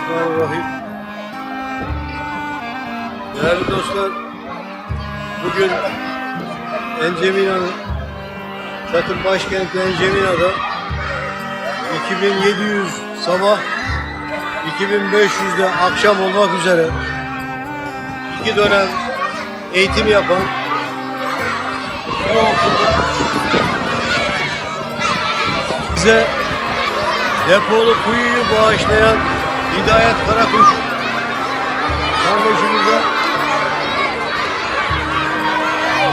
Bismillahirrahmanirrahim. Değerli dostlar, bugün Encemina'nın, Çatır başkenti Encemina'da 2700 sabah, 2500'de akşam olmak üzere iki dönem eğitim yapan bu bize depolu kuyuyu bağışlayan Hidayet Karakuş kardeşimize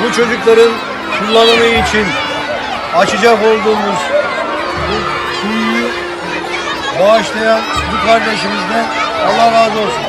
bu çocukların kullanımı için açacak olduğumuz bu kuyuyu bağışlayan bu kardeşimizden Allah razı olsun.